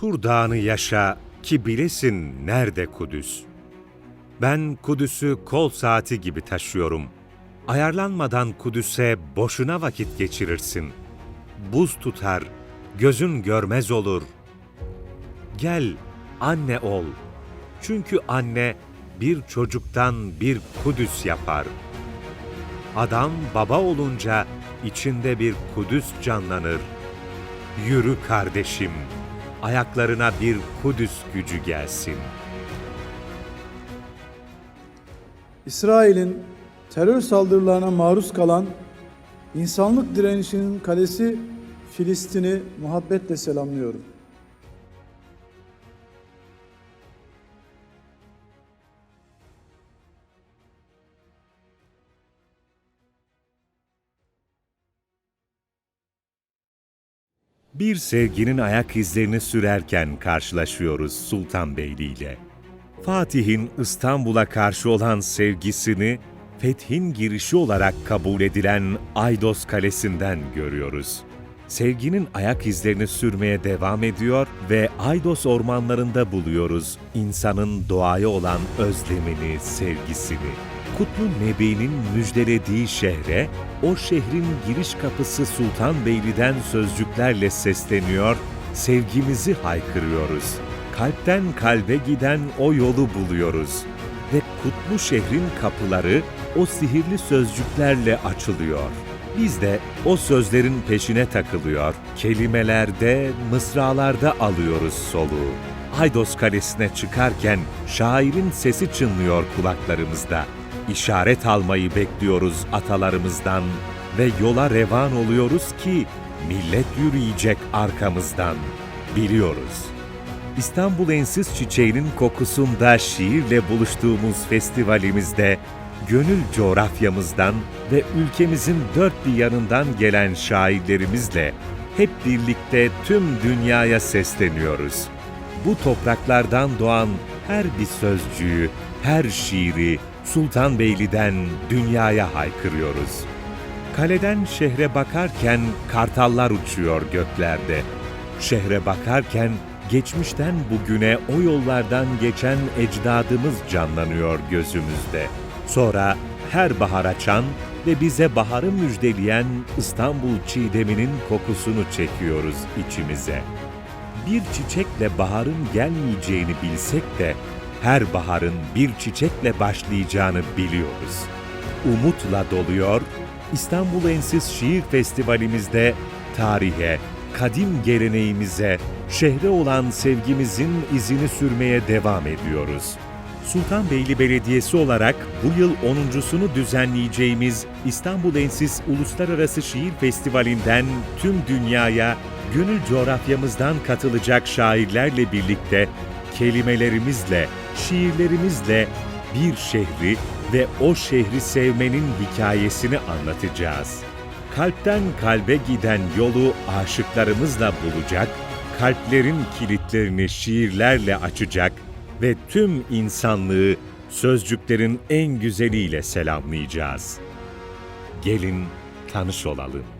Tur dağını yaşa ki bilesin nerede Kudüs. Ben Kudüs'ü kol saati gibi taşıyorum. Ayarlanmadan Kudüs'e boşuna vakit geçirirsin. Buz tutar, gözün görmez olur. Gel, anne ol. Çünkü anne bir çocuktan bir Kudüs yapar. Adam baba olunca içinde bir Kudüs canlanır. Yürü kardeşim, ayaklarına bir Kudüs gücü gelsin. İsrail'in terör saldırılarına maruz kalan insanlık direnişinin kalesi Filistin'i muhabbetle selamlıyorum. Bir sevginin ayak izlerini sürerken karşılaşıyoruz Sultanbeyli ile. Fatih'in İstanbul'a karşı olan sevgisini fethin girişi olarak kabul edilen Aydos Kalesi'nden görüyoruz. Sevginin ayak izlerini sürmeye devam ediyor ve Aydos ormanlarında buluyoruz insanın doğaya olan özlemini, sevgisini. Kutlu Nebi'nin müjdelediği şehre, o şehrin giriş kapısı Sultanbeyli'den sözcüklerle sesleniyor, sevgimizi haykırıyoruz. Kalpten kalbe giden o yolu buluyoruz. Ve kutlu şehrin kapıları o sihirli sözcüklerle açılıyor. Biz de o sözlerin peşine takılıyor, kelimelerde, mısralarda alıyoruz soluğu. Aydos Kalesi'ne çıkarken şairin sesi çınlıyor kulaklarımızda. İşaret almayı bekliyoruz atalarımızdan ve yola revan oluyoruz ki millet yürüyecek arkamızdan. Biliyoruz. İstanbul Ensiz Çiçeği'nin kokusunda şiirle buluştuğumuz festivalimizde gönül coğrafyamızdan ve ülkemizin dört bir yanından gelen şairlerimizle hep birlikte tüm dünyaya sesleniyoruz. Bu topraklardan doğan her bir sözcüğü, her şiiri Sultanbeyli'den dünyaya haykırıyoruz. Kaleden şehre bakarken kartallar uçuyor göklerde. Şehre bakarken geçmişten bugüne o yollardan geçen ecdadımız canlanıyor gözümüzde. Sonra her bahar açan ve bize baharı müjdeleyen İstanbul çiğdeminin kokusunu çekiyoruz içimize. Bir çiçekle baharın gelmeyeceğini bilsek de her baharın bir çiçekle başlayacağını biliyoruz. Umutla doluyor, İstanbul Ensiz Şiir Festivalimizde tarihe, kadim geleneğimize, şehre olan sevgimizin izini sürmeye devam ediyoruz. Sultanbeyli Belediyesi olarak bu yıl 10.sunu düzenleyeceğimiz İstanbul Ensiz Uluslararası Şiir Festivali'nden tüm dünyaya gönül coğrafyamızdan katılacak şairlerle birlikte kelimelerimizle, şiirlerimizle bir şehri ve o şehri sevmenin hikayesini anlatacağız. Kalpten kalbe giden yolu aşıklarımızla bulacak, kalplerin kilitlerini şiirlerle açacak ve tüm insanlığı sözcüklerin en güzeliyle selamlayacağız. Gelin tanış olalım.